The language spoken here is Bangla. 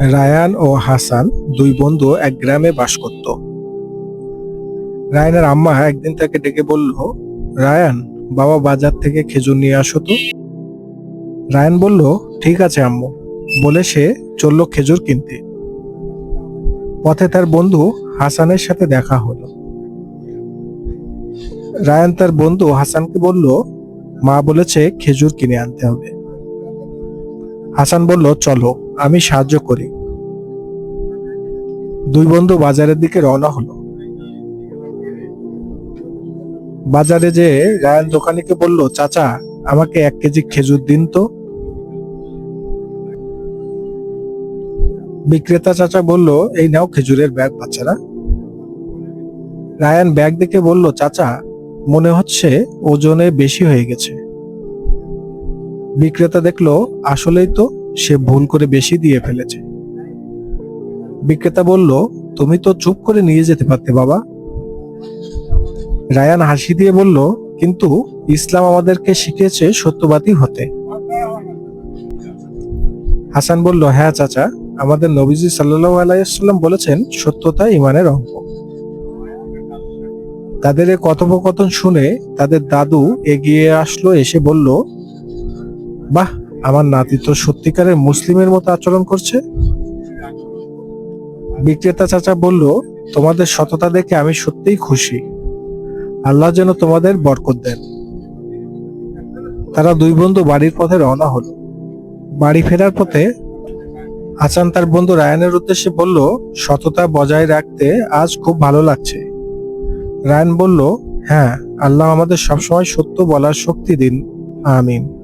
রায়ান ও হাসান দুই বন্ধু এক গ্রামে বাস করত। রায়ানের আম্মা একদিন তাকে ডেকে বলল, রায়ান, বাবা বাজার থেকে খেজুর নিয়ে আসো তো। রায়ান বলল, ঠিক আছে আম্মু। বলে সে চলল খেজুর কিনতে। পথে তার বন্ধু হাসানের সাথে দেখা হলো। রায়ান তার বন্ধু হাসানকে বলল, মা বলেছে খেজুর কিনে আনতে হবে। হাসান বলল, চলো। আমি সাহায্য করি। দুই বন্ধু বাজারের দিকে রওনা হলো। বাজারে যে রায়ান দোকানিকে বলল, চাচা, আমাকে এক কেজি খেজুর দিন তো? বিক্রেতা চাচা বলল, এই নাও খেজুরের ব্যাগ, বাচ্চারা। রায়ান ব্যাগ দেখে বলল, চাচা, মনে হচ্ছে ওজনে বেশি হয়ে গেছে। বিক্রেতা দেখল, আসলেই তো। সে ভুল করে বেশি দিয়ে ফেলেছে। বিক্রেতা বলল, তুমি তো চুপ করে নিয়ে যেতে পারতে বাবা। রায়ান হাসি দিয়ে বলল, কিন্তু ইসলাম আমাদেরকে শিখেছে সত্যবাদী হতে। হাসান বলল হ্যাঁ চাচা, আমাদের নবীজি সাল্লাহ আলাইসাল্লাম বলেছেন, সত্যতা ইমানের অঙ্ক তাদের এই কথোপকথন শুনে তাদের দাদু এগিয়ে আসলো, এসে বলল, বাহ আমার নাতি তো সত্যিকারের মুসলিমের মতো আচরণ করছে? বিক্রেতা চাচা বলল, তোমাদের সততা দেখে আমি সত্যিই খুশি। আল্লাহ যেন তোমাদের বরকত দেন। তারা দুই বন্ধু বাড়ির পথে রওনা হলো। বাড়ি ফেরার পথে হাসান তার বন্ধু রায়ানের উদ্দেশ্যে বলল, সততা বজায় রাখতে আজ খুব ভালো লাগছে। রায়ান বলল হ্যাঁ আল্লাহ আমাদের সবসময় সত্য বলার শক্তি দিন। আমিন।